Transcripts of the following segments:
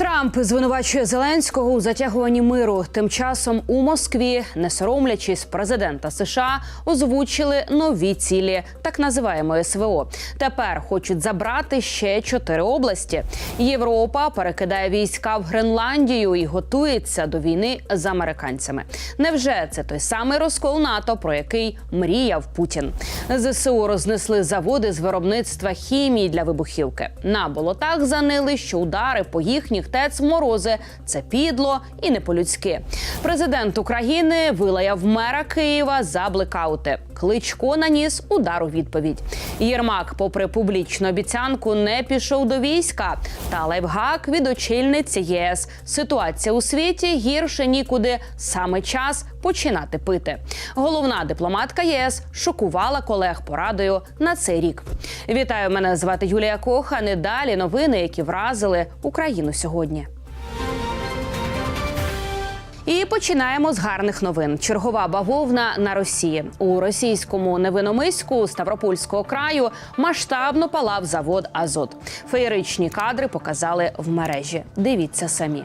Трамп звинувачує Зеленського у затягуванні миру. Тим часом у Москві, не соромлячись президента США, озвучили нові цілі так називаємо СВО. Тепер хочуть забрати ще чотири області. Європа перекидає війська в Гренландію і готується до війни з американцями. Невже це той самий розкол НАТО, про який мріяв Путін? ЗСУ рознесли заводи з виробництва хімії для вибухівки. На болотах занили, що удари по їхніх ТЕЦ морози це підло і не по-людськи. Президент України вилаяв мера Києва за блекаути. Кличко наніс удар у відповідь. Єрмак, попри публічну обіцянку, не пішов до війська. Та лайфхак від очільниці ЄС. Ситуація у світі гірше нікуди. Саме час починати пити. Головна дипломатка ЄС шокувала колег порадою на цей рік. Вітаю, мене звати Юлія Коха. Не далі новини, які вразили Україну сьогодні. І починаємо з гарних новин. Чергова бавовна на Росії у російському невиномиську Ставропольського краю масштабно палав завод Азот. Феєричні кадри показали в мережі. Дивіться самі.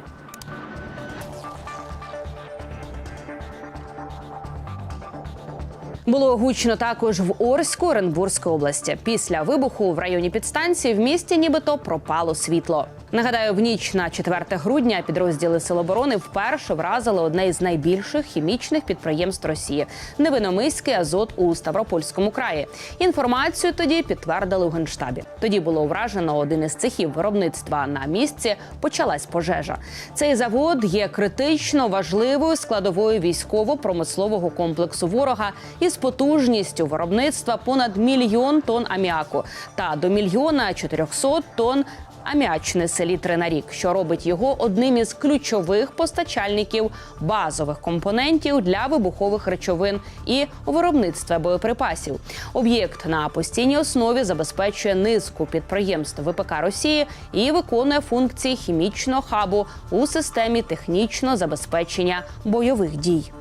Було гучно також в Орську Оренбурзької області. Після вибуху в районі підстанції в місті нібито пропало світло. Нагадаю, в ніч на 4 грудня підрозділи Сил оборони вперше вразили одне із найбільших хімічних підприємств Росії невиномиський азот у Ставропольському краї. Інформацію тоді підтвердили у генштабі. Тоді було вражено один із цехів виробництва. На місці почалась пожежа. Цей завод є критично важливою складовою військово-промислового комплексу ворога із потужністю виробництва понад мільйон тонн аміаку та до мільйона 400 тонн аміачної селітри на що робить його одним із ключових постачальників базових компонентів для вибухових речовин і виробництва боєприпасів. Об'єкт на постійній основі забезпечує низку підприємств ВПК Росії і виконує функції хімічного хабу у системі технічного забезпечення бойових дій.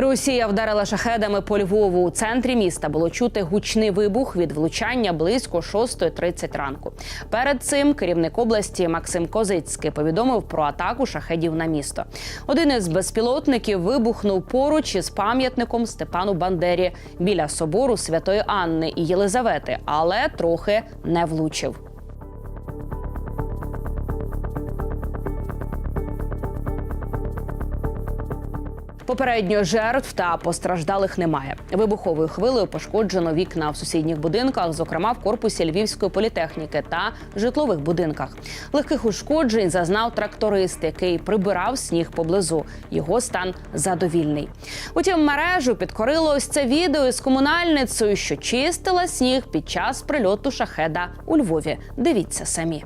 Росія вдарила шахедами по Львову. У центрі міста було чути гучний вибух від влучання близько 6.30 ранку. Перед цим керівник області Максим Козицький повідомив про атаку шахедів на місто. Один із безпілотників вибухнув поруч із пам'ятником Степану Бандері біля собору Святої Анни і Єлизавети, але трохи не влучив. Попередньо жертв та постраждалих немає. Вибуховою хвилею пошкоджено вікна в сусідніх будинках, зокрема в корпусі Львівської політехніки та житлових будинках. Легких ушкоджень зазнав тракторист, який прибирав сніг поблизу. Його стан задовільний. Утім, мережу підкорило ось це відео із комунальницею, що чистила сніг під час прильоту шахеда у Львові. Дивіться самі.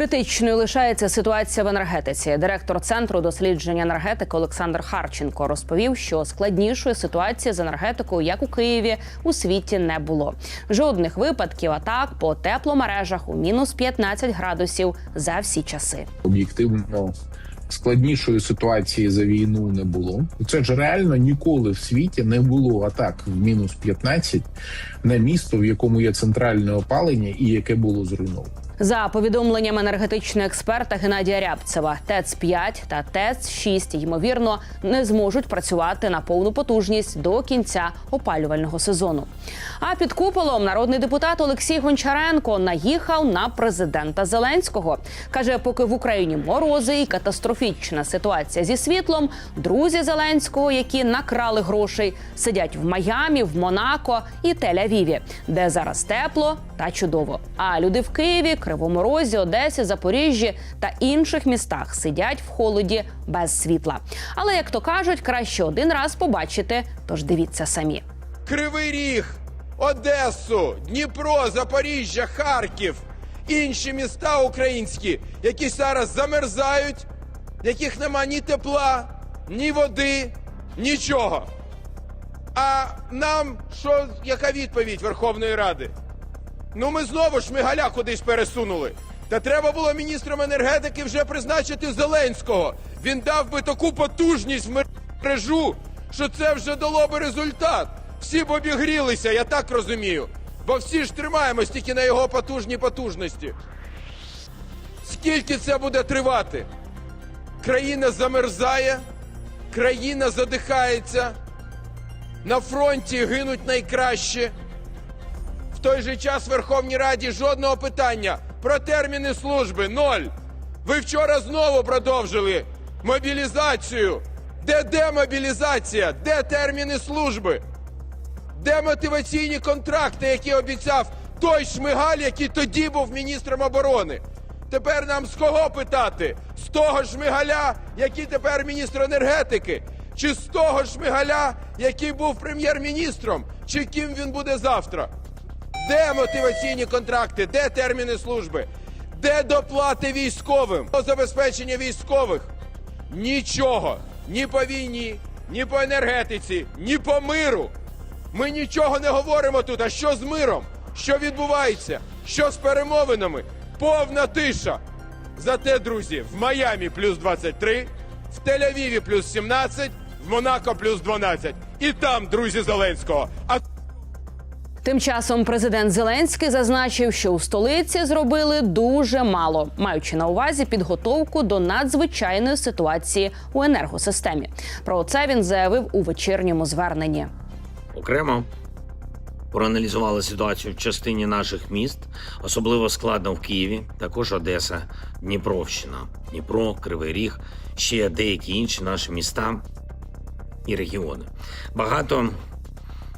Критичною лишається ситуація в енергетиці. Директор центру дослідження енергетики Олександр Харченко розповів, що складнішої ситуації з енергетикою, як у Києві, у світі не було. Жодних випадків атак по тепломережах у мінус 15 градусів за всі часи. об'єктивно складнішої ситуації за війну не було. Це ж реально ніколи в світі не було атак в мінус 15 на місто, в якому є центральне опалення і яке було зруйновано. За повідомленням енергетичного експерта Геннадія Рябцева, ТЕЦ 5 та ТЕЦ 6 ймовірно не зможуть працювати на повну потужність до кінця опалювального сезону. А під куполом народний депутат Олексій Гончаренко наїхав на президента Зеленського. каже, поки в Україні морози і катастрофічна ситуація зі світлом, друзі Зеленського, які накрали грошей, сидять в Майамі, в Монако і Тель-Авіві, де зараз тепло та чудово. А люди в Києві, Кривому Розі, Одесі, Запоріжжі та інших містах сидять в холоді без світла. Але як то кажуть, краще один раз побачити, тож дивіться самі. Кривий Ріг, Одесу, Дніпро, Запоріжжя, Харків, інші міста українські, які зараз замерзають, яких нема ні тепла, ні води, нічого. А нам що, яка відповідь Верховної Ради? Ну ми знову шмигаля кудись пересунули. Та треба було міністром енергетики вже призначити Зеленського. Він дав би таку потужність в мережу, що це вже дало би результат. Всі б обігрілися, я так розумію. Бо всі ж тримаємось тільки на його потужній потужності. Скільки це буде тривати? Країна замерзає, країна задихається, на фронті гинуть найкраще. Той же час в Верховній Раді жодного питання про терміни служби ноль. Ви вчора знову продовжили мобілізацію. Де демобілізація? Де терміни служби? Де мотиваційні контракти, які обіцяв той шмигаль, який тоді був міністром оборони? Тепер нам з кого питати? З того шмигаля, який тепер міністр енергетики? Чи з того шмигаля, який був прем'єр-міністром? Чи ким він буде завтра? Де мотиваційні контракти? Де терміни служби? Де доплати військовим? До забезпечення військових? Нічого. Ні по війні, ні по енергетиці, ні по миру. Ми нічого не говоримо тут. А що з миром? Що відбувається? Що з перемовинами? Повна тиша. Зате, друзі, в Майамі плюс 23, в Тель-Авіві плюс 17, в Монако плюс 12. І там, друзі Зеленського. А Тим часом президент Зеленський зазначив, що у столиці зробили дуже мало, маючи на увазі підготовку до надзвичайної ситуації у енергосистемі. Про це він заявив у вечірньому зверненні. Окремо проаналізували ситуацію в частині наших міст, особливо складно в Києві, також Одеса, Дніпровщина, Дніпро, Кривий Ріг, ще деякі інші наші міста і регіони. Багато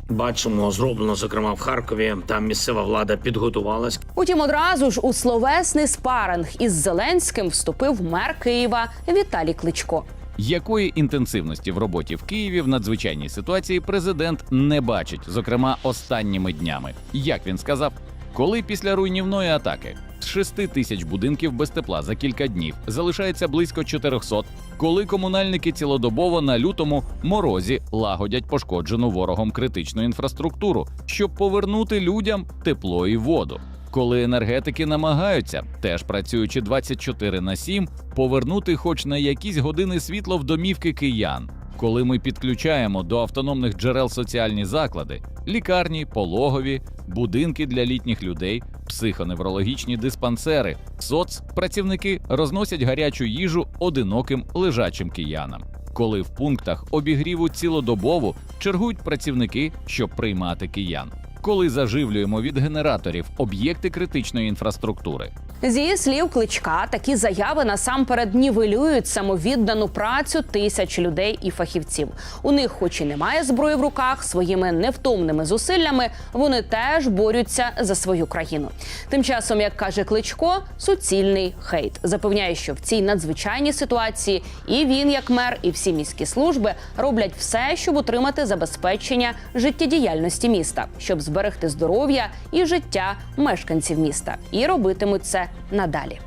бачимо зроблено, зокрема в Харкові. Там місцева влада підготувалась. Утім, одразу ж у словесний спаринг із Зеленським вступив мер Києва Віталій Кличко. Якої інтенсивності в роботі в Києві в надзвичайній ситуації президент не бачить, зокрема останніми днями. Як він сказав, коли після руйнівної атаки з 6 тисяч будинків без тепла за кілька днів залишається близько 400, коли комунальники цілодобово на лютому морозі лагодять пошкоджену ворогом критичну інфраструктуру, щоб повернути людям тепло і воду. Коли енергетики намагаються, теж працюючи 24 на 7, повернути хоч на якісь години світло в домівки киян. Коли ми підключаємо до автономних джерел соціальні заклади, лікарні, пологові, будинки для літніх людей, психоневрологічні диспансери, соцпрацівники розносять гарячу їжу одиноким лежачим киянам. Коли в пунктах обігріву цілодобово чергують працівники, щоб приймати киян. Коли заживлюємо від генераторів об'єкти критичної інфраструктури, З її слів кличка такі заяви насамперед нівелюють самовіддану працю тисяч людей і фахівців. У них, хоч і немає зброї в руках, своїми невтомними зусиллями вони теж борються за свою країну. Тим часом, як каже Кличко, суцільний хейт запевняє, що в цій надзвичайній ситуації і він, як мер, і всі міські служби роблять все, щоб утримати забезпечення життєдіяльності міста, щоб зберегти здоров'я і життя мешканців міста, і робитимуть це надалі.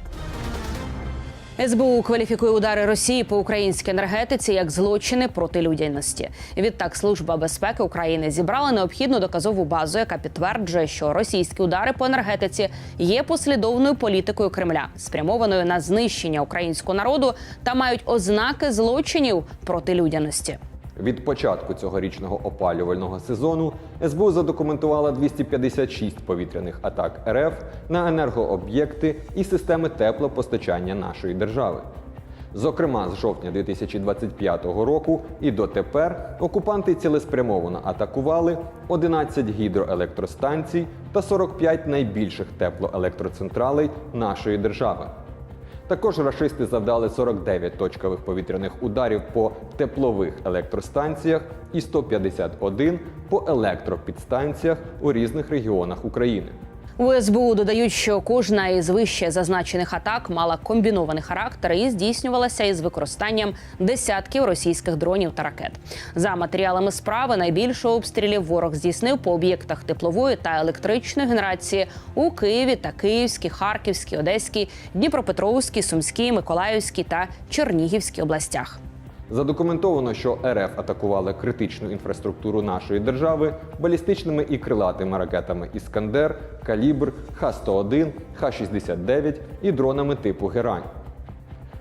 СБУ кваліфікує удари Росії по українській енергетиці як злочини проти людяності. Відтак, служба безпеки України зібрала необхідну доказову базу, яка підтверджує, що російські удари по енергетиці є послідовною політикою Кремля, спрямованою на знищення українського народу та мають ознаки злочинів проти людяності. Від початку цьогорічного опалювального сезону СБУ задокументувала 256 повітряних атак РФ на енергооб'єкти і системи теплопостачання нашої держави. Зокрема, з жовтня 2025 року і дотепер окупанти цілеспрямовано атакували 11 гідроелектростанцій та 45 найбільших теплоелектроцентралей нашої держави. Також рашисти завдали 49 точкових повітряних ударів по теплових електростанціях і 151 по електропідстанціях у різних регіонах України. У СБУ додають, що кожна із вище зазначених атак мала комбінований характер і здійснювалася із використанням десятків російських дронів та ракет. За матеріалами справи найбільше обстрілів ворог здійснив по об'єктах теплової та електричної генерації у Києві та Київській, Харківській, Одеській, Дніпропетровській, Сумській, Миколаївській та Чернігівській областях. Задокументовано, що РФ атакували критичну інфраструктуру нашої держави балістичними і крилатими ракетами Іскандер, Калібр, Х-101, Х-69 і дронами типу Герань.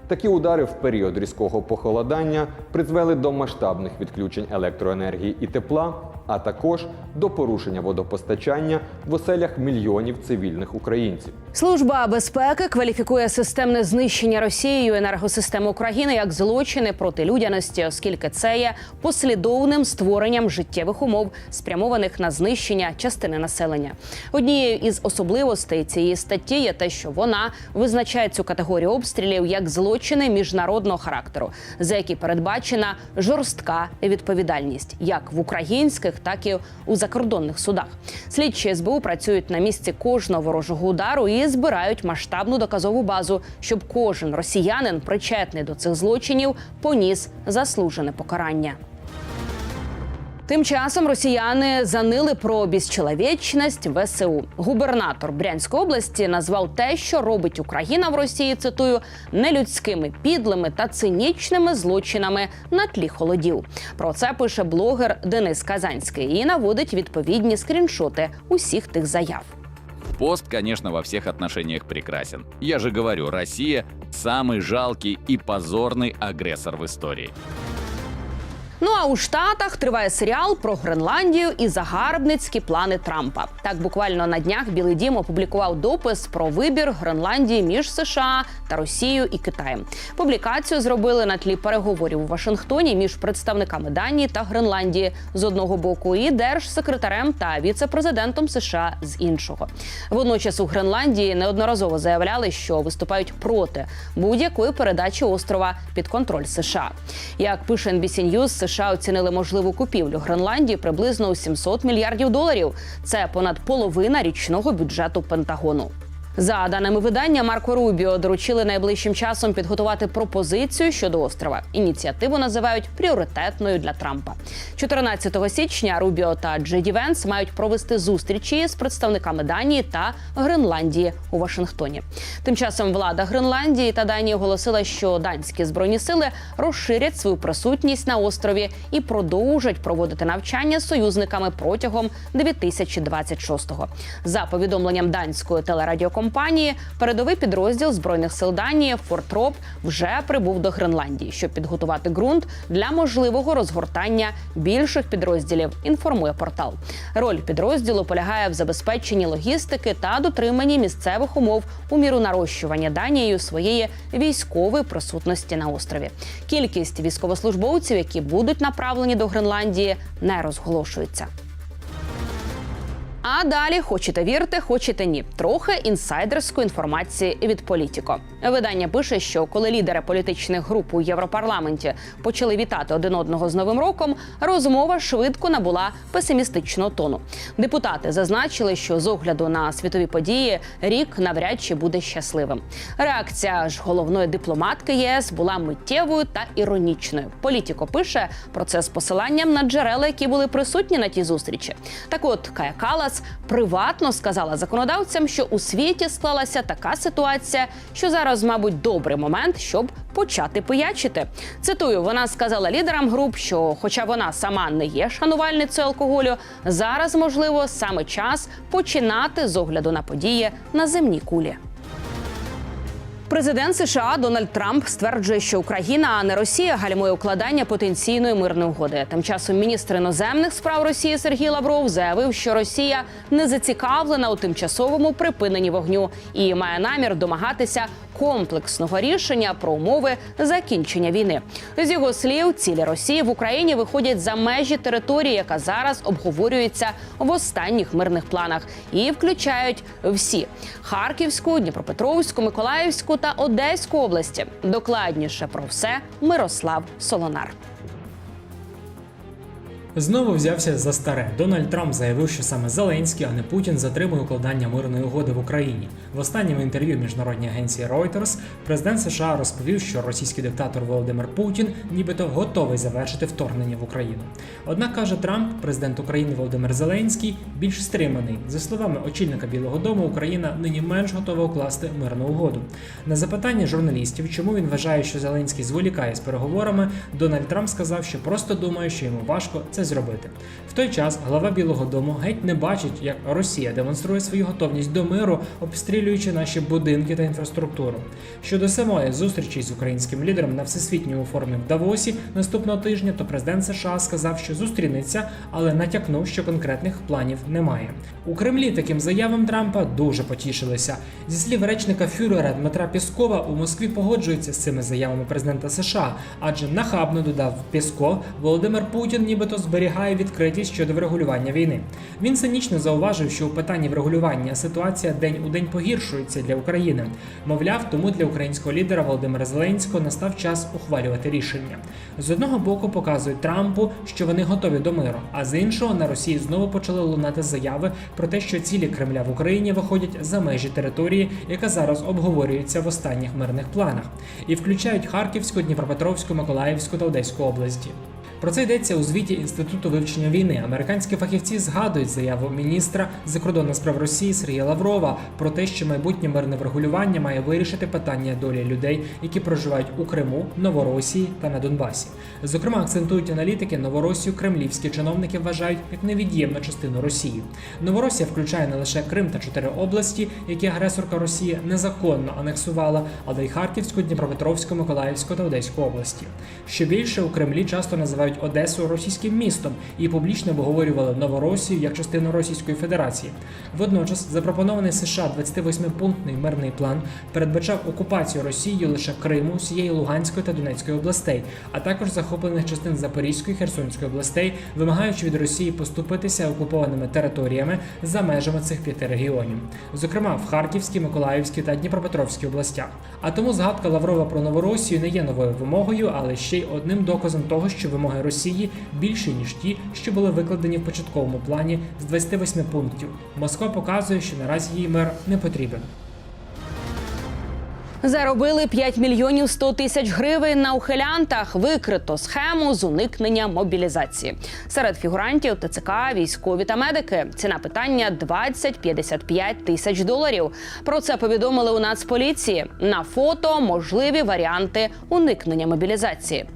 Такі удари в період різкого похолодання призвели до масштабних відключень електроенергії і тепла, а також до порушення водопостачання в оселях мільйонів цивільних українців. Служба безпеки кваліфікує системне знищення Росією енергосистеми України як злочини проти людяності, оскільки це є послідовним створенням життєвих умов, спрямованих на знищення частини населення. Однією із особливостей цієї статті є те, що вона визначає цю категорію обстрілів як злочини міжнародного характеру, за які передбачена жорстка відповідальність як в українських, так і у закордонних судах. Слідчі СБУ працюють на місці кожного ворожого удару і збирають масштабну доказову базу, щоб кожен росіянин, причетний до цих злочинів, поніс заслужене покарання. Тим часом росіяни занили про безчеловечність ВСУ. Губернатор Брянської області назвав те, що робить Україна в Росії. Цитую нелюдськими, підлими та цинічними злочинами на тлі холодів. Про це пише блогер Денис Казанський і наводить відповідні скріншоти усіх тих заяв. Пост, конечно, во всех отношениях прекрасен. Я же говорю, Россия – самый жалкий и позорный агрессор в истории. Ну а у Штатах триває серіал про Гренландію і загарбницькі плани Трампа. Так буквально на днях Білий Дім опублікував допис про вибір Гренландії між США та Росією і Китаєм. Публікацію зробили на тлі переговорів у Вашингтоні між представниками Данії та Гренландії з одного боку і держсекретарем та віце-президентом США з іншого. Водночас у Гренландії неодноразово заявляли, що виступають проти будь-якої передачі острова під контроль США. Як пише NBC News, США оцінили можливу купівлю Гренландії приблизно у 700 мільярдів доларів. Це понад половина річного бюджету Пентагону. За даними видання, Марко Рубіо доручили найближчим часом підготувати пропозицію щодо острова. Ініціативу називають пріоритетною для Трампа. 14 січня Рубіо та Джеді Венс мають провести зустрічі з представниками Данії та Гренландії у Вашингтоні. Тим часом влада Гренландії та Данії оголосила, що данські збройні сили розширять свою присутність на острові і продовжать проводити навчання з союзниками протягом 2026-го. За повідомленням данської телерадіокомпанії, передовий підрозділ збройних сил Данії Фортроп вже прибув до Гренландії, щоб підготувати ґрунт для можливого розгортання більших підрозділів. Інформує портал. Роль підрозділу полягає в забезпеченні логістики та дотриманні місцевих умов у міру нарощування Данією своєї військової присутності на острові. Кількість військовослужбовців, які будуть направлені до Гренландії, не розголошується. А далі хочете вірте, хочете ні. Трохи інсайдерської інформації від політіко. Видання пише, що коли лідери політичних груп у Європарламенті почали вітати один одного з новим роком, розмова швидко набула песимістичного тону. Депутати зазначили, що з огляду на світові події рік навряд чи буде щасливим. Реакція ж головної дипломатки ЄС була миттєвою та іронічною. Політіко пише про це з посиланням на джерела, які були присутні на тій зустрічі. Так от Кая Калас приватно сказала законодавцям, що у світі склалася така ситуація, що зараз, мабуть, добрий момент, щоб почати пиячити. Цитую, вона сказала лідерам груп, що, хоча вона сама не є шанувальницею алкоголю, зараз можливо саме час починати з огляду на події на земній кулі. Президент США Дональд Трамп стверджує, що Україна, а не Росія, гальмує укладання потенційної мирної угоди. Тим часом міністр іноземних справ Росії Сергій Лавров заявив, що Росія не зацікавлена у тимчасовому припиненні вогню і має намір домагатися комплексного рішення про умови закінчення війни. З його слів, цілі Росії в Україні виходять за межі території, яка зараз обговорюється в останніх мирних планах, і включають всі Харківську, Дніпропетровську, Миколаївську та Одеську області. Докладніше про все Мирослав Солонар. Знову взявся за старе. Дональд Трамп заявив, що саме Зеленський, а не Путін, затримує укладання мирної угоди в Україні. В останньому інтерв'ю міжнародній агенції Reuters президент США розповів, що російський диктатор Володимир Путін нібито готовий завершити вторгнення в Україну. Однак каже Трамп, президент України Володимир Зеленський більш стриманий. За словами очільника Білого Дому, Україна нині менш готова укласти мирну угоду. На запитання журналістів, чому він вважає, що Зеленський зволікає з переговорами, Дональд Трамп сказав, що просто думає, що йому важко це зробити. В той час глава Білого Дому геть не бачить, як Росія демонструє свою готовність до миру, обстрілюючи наші будинки та інфраструктуру. Щодо самої зустрічі з українським лідером на всесвітньому форумі в Давосі наступного тижня, то президент США сказав, що зустрінеться, але натякнув, що конкретних планів немає. У Кремлі таким заявам Трампа дуже потішилися. Зі слів речника Фюрера Дмитра Піскова, у Москві погоджуються з цими заявами президента США, адже нахабно додав Пісков, Володимир Путін нібито зберігає відкритість щодо врегулювання війни. Він цинічно зауважив, що у питанні врегулювання ситуація день у день погіршується для України. Мовляв, тому для українського лідера Володимира Зеленського настав час ухвалювати рішення. З одного боку показують Трампу, що вони готові до миру, а з іншого на Росії знову почали лунати заяви про те, що цілі Кремля в Україні виходять за межі території, яка зараз обговорюється в останніх мирних планах, і включають Харківську, Дніпропетровську, Миколаївську та Одеську області. Про це йдеться у звіті Інституту вивчення війни. Американські фахівці згадують заяву міністра закордонних справ Росії Сергія Лаврова про те, що майбутнє мирне врегулювання має вирішити питання долі людей, які проживають у Криму, Новоросії та на Донбасі. Зокрема, акцентують аналітики, Новоросію кремлівські чиновники вважають як невід'ємну частину Росії. Новоросія включає не лише Крим та чотири області, які агресорка Росії незаконно анексувала, але й Харківську, Дніпропетровську, Миколаївську та Одеську області. Що більше у Кремлі часто називають Одесу російським містом і публічно обговорювали Новоросію як частину Російської Федерації. Водночас запропонований США 28-пунктний мирний план передбачав окупацію Росією лише Криму, всієї Луганської та Донецької областей, а також захоплених частин Запорізької Херсонської областей, вимагаючи від Росії поступитися окупованими територіями за межами цих п'яти регіонів, зокрема в Харківській, Миколаївській та Дніпропетровській областях. А тому згадка Лаврова про Новоросію не є новою вимогою, але ще й одним доказом того, що вимоги Росії більші ніж ті, що були викладені в початковому плані з 28 пунктів. Москва показує, що наразі їй мир не потрібен. Заробили 5 мільйонів 100 тисяч гривень на ухилянтах. Викрито схему з уникнення мобілізації. Серед фігурантів ТЦК, військові та медики. Ціна питання 20-55 тисяч доларів. Про це повідомили у Нацполіції. На фото можливі варіанти уникнення мобілізації.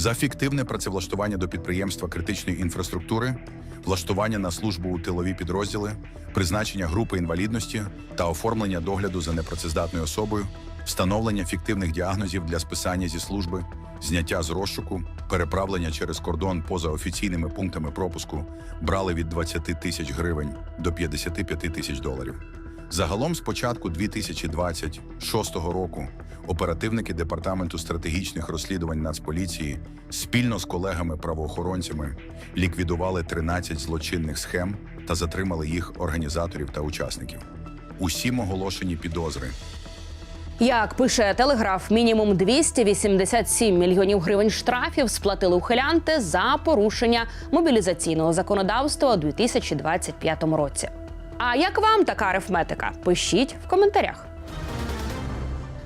За фіктивне працевлаштування до підприємства критичної інфраструктури, влаштування на службу у тилові підрозділи, призначення групи інвалідності та оформлення догляду за непрацездатною особою, встановлення фіктивних діагнозів для списання зі служби, зняття з розшуку, переправлення через кордон поза офіційними пунктами пропуску брали від 20 тисяч гривень до 55 тисяч доларів. Загалом з початку 2026 року оперативники департаменту стратегічних розслідувань Нацполіції спільно з колегами-правоохоронцями ліквідували 13 злочинних схем та затримали їх організаторів та учасників. Усім оголошені підозри. Як пише телеграф, мінімум 287 мільйонів гривень штрафів сплатили ухилянти за порушення мобілізаційного законодавства у 2025 році. А як вам така арифметика? Пишіть в коментарях.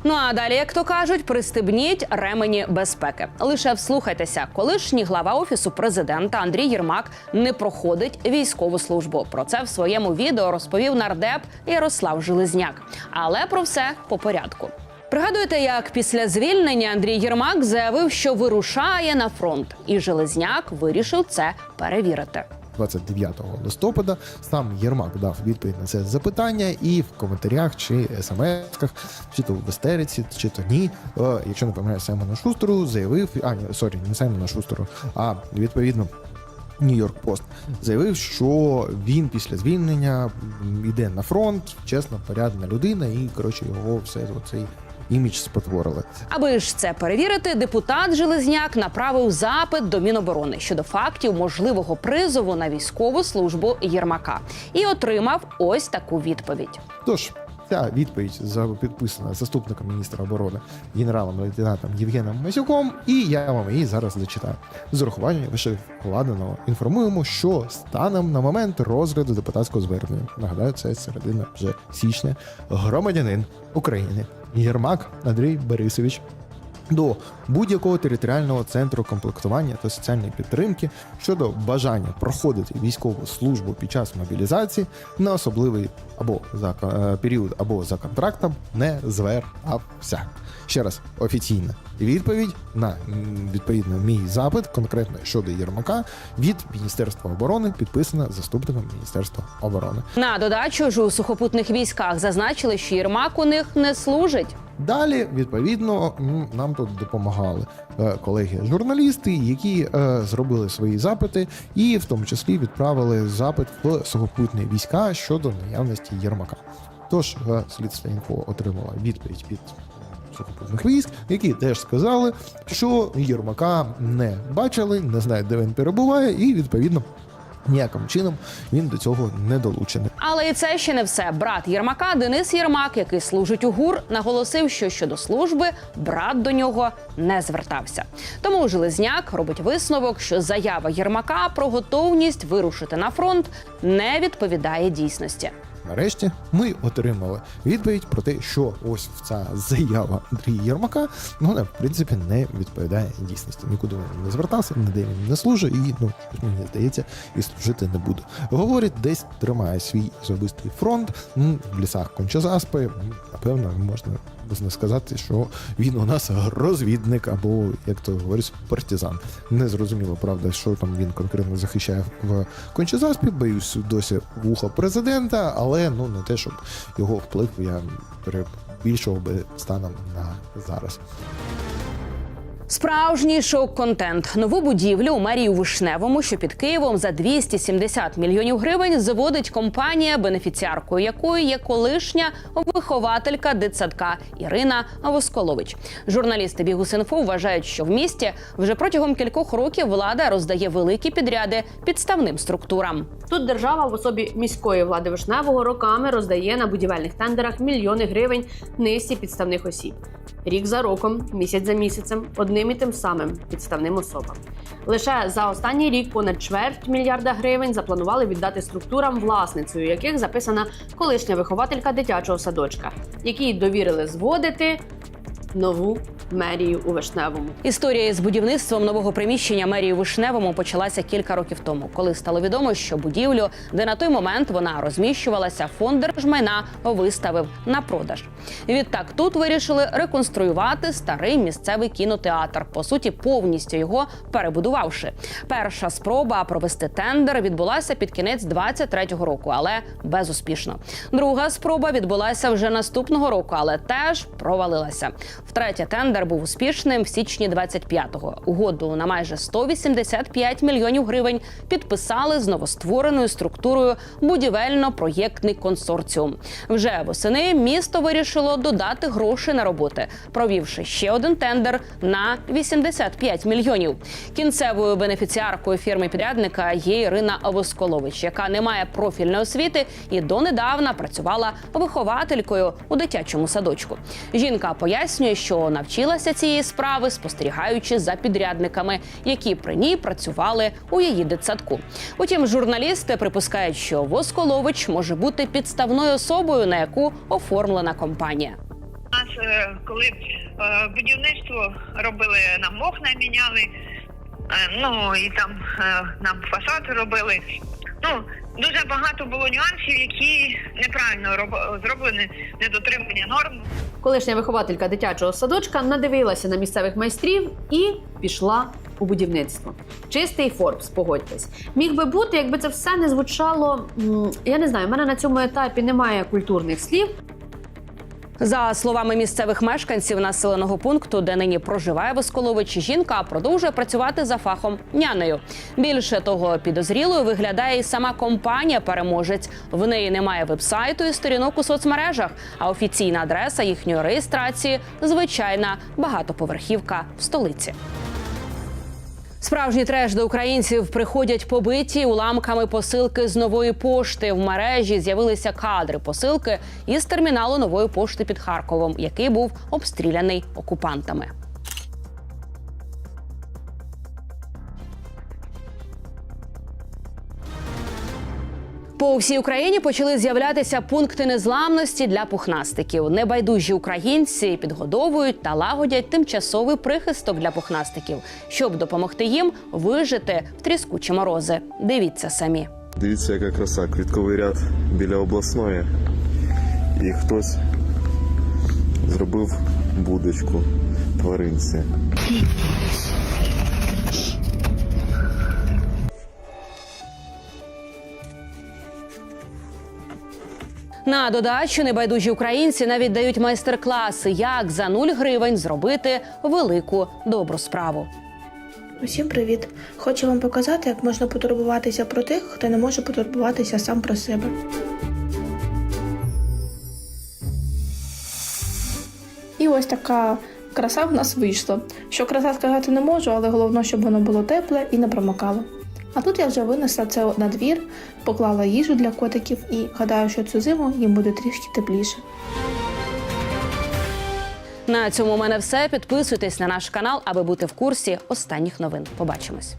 Ну а далі, як то кажуть, пристебніть ремені безпеки. Лише вслухайтеся, колишній глава офісу президента Андрій Єрмак не проходить військову службу. Про це в своєму відео розповів нардеп Ярослав Железняк. Але про все по порядку. Пригадуєте, як після звільнення Андрій Єрмак заявив, що вирушає на фронт, і Железняк вирішив це перевірити. 29 листопада сам Єрмак дав відповідь на це запитання, і в коментарях чи смс-ках, чи то в істериці, чи то ні, е, якщо не помиляю Саймону Шустеру, заявив, а ні, сорі, не Саймону Шустеру, а відповідно. Нью-Йорк Пост заявив, що він після звільнення йде на фронт, чесна, порядна людина, і коротше його все оцей імідж спотворили. Аби ж це перевірити, депутат Железняк направив запит до Міноборони щодо фактів можливого призову на військову службу Єрмака і отримав ось таку відповідь. Тож Ця відповідь за- підписана заступником міністра оборони генералом лейтенантом Євгеном Масюком, і я вам її зараз зачитаю. З урахуванням вишевкладеного інформуємо, що станом на момент розгляду депутатського звернення, нагадаю, це середина вже січня, громадянин України Єрмак Андрій Борисович до будь-якого територіального центру комплектування та соціальної підтримки щодо бажання проходити військову службу під час мобілізації на особливий або за е, період, або за контрактом не звертався. Ще раз офіційна відповідь на відповідно мій запит, конкретно щодо Єрмака, від Міністерства оборони підписана заступником Міністерства оборони. На додачу ж у сухопутних військах зазначили, що Єрмак у них не служить. Далі, відповідно, нам тут допомагали е, колеги-журналісти, які е, зробили свої запити, і в тому числі відправили запит в сухопутні війська щодо наявності Єрмака. Тож е, слідство інфо отримала відповідь від сухопутних військ, які теж сказали, що Єрмака не бачили, не знають, де він перебуває, і відповідно ніяким чином він до цього не долучений. Але і це ще не все. Брат Єрмака Денис Єрмак, який служить у ГУР, наголосив, що щодо служби брат до нього не звертався. Тому Железняк робить висновок, що заява Єрмака про готовність вирушити на фронт не відповідає дійсності. Нарешті ми отримали відповідь про те, що ось ця заява Андрія Єрмака ну, вона в принципі не відповідає дійсності. Нікуди він не звертався, ніде він не служить, і ну мені здається, і служити не буде. Говорить, десь тримає свій особистий фронт в лісах кончезаспи. Напевно, можна можна сказати, що він у нас розвідник або, як то говорить, партизан. Не зрозуміло, правда, що там він конкретно захищає в кончезаспі, Боюсь досі вуха президента, але ну не те, щоб його вплив я перебільшував би станом на зараз. Справжній шок-контент. Нову будівлю у мерії у Вишневому, що під Києвом за 270 мільйонів гривень заводить компанія, бенефіціаркою якої є колишня вихователька дитсадка Ірина Восколович. Журналісти Бігус.Інфо вважають, що в місті вже протягом кількох років влада роздає великі підряди підставним структурам. Тут держава в особі міської влади Вишневого роками роздає на будівельних тендерах мільйони гривень низці підставних осіб. Рік за роком, місяць за місяцем, одним і тим самим підставним особам. Лише за останній рік понад чверть мільярда гривень запланували віддати структурам, власницею яких записана колишня вихователька дитячого садочка, якій довірили зводити нову мерію у Вишневому. Історія із будівництвом нового приміщення мерії у Вишневому почалася кілька років тому, коли стало відомо, що будівлю, де на той момент вона розміщувалася, фонд держмайна виставив на продаж. Відтак тут вирішили реконструювати старий місцевий кінотеатр, по суті, повністю його перебудувавши. Перша спроба провести тендер відбулася під кінець 23-го року, але безуспішно. Друга спроба відбулася вже наступного року, але теж провалилася. Втретє, тендер був успішним в січні 25-го. Угоду на майже 185 мільйонів гривень підписали з новоствореною структурою будівельно-проєктний консорціум. Вже восени місто вирішило додати гроші на роботи, провівши ще один тендер на 85 мільйонів. Кінцевою бенефіціаркою фірми підрядника є Ірина Восколович, яка не має профільної освіти і донедавна працювала вихователькою у дитячому садочку. Жінка пояснює, що навчилася цієї справи, спостерігаючи за підрядниками, які при ній працювали у її дитсадку. Утім, журналісти припускають, що Восколович може бути підставною особою, на яку оформлена компанія. Нас, е, коли е, будівництво робили, нам окна міняли, е, ну і там нам фасад робили. Ну, дуже багато було нюансів, які неправильно роб- зроблені, недотримання норм. Колишня вихователька дитячого садочка надивилася на місцевих майстрів і пішла у будівництво. Чистий Форбс, погодьтесь. Міг би бути, якби це все не звучало. Я не знаю, в мене на цьому етапі немає культурних слів. За словами місцевих мешканців населеного пункту, де нині проживає Восколович, жінка продовжує працювати за фахом нянею. Більше того, підозрілою виглядає і сама компанія переможець. В неї немає вебсайту і сторінок у соцмережах, а офіційна адреса їхньої реєстрації звичайна багатоповерхівка в столиці. Справжній треш до українців приходять побиті уламками посилки з нової пошти. В мережі з'явилися кадри посилки із терміналу нової пошти під Харковом, який був обстріляний окупантами. По всій Україні почали з'являтися пункти незламності для пухнастиків. Небайдужі українці підгодовують та лагодять тимчасовий прихисток для пухнастиків, щоб допомогти їм вижити в тріскучі морози. Дивіться самі. Дивіться, яка краса, квітковий ряд біля обласної. І хтось зробив будочку тваринці. На додачу небайдужі українці навіть дають майстер-класи, як за 0 гривень зробити велику добру справу. Усім привіт! Хочу вам показати, як можна потурбуватися про тих, хто не може потурбуватися сам про себе. І ось така краса в нас вийшла. Що краса сказати не можу, але головне, щоб воно було тепле і не промокало. А тут я вже винесла це на двір, поклала їжу для котиків і гадаю, що цю зиму їм буде трішки тепліше. На цьому у мене все. Підписуйтесь на наш канал, аби бути в курсі останніх новин. Побачимось.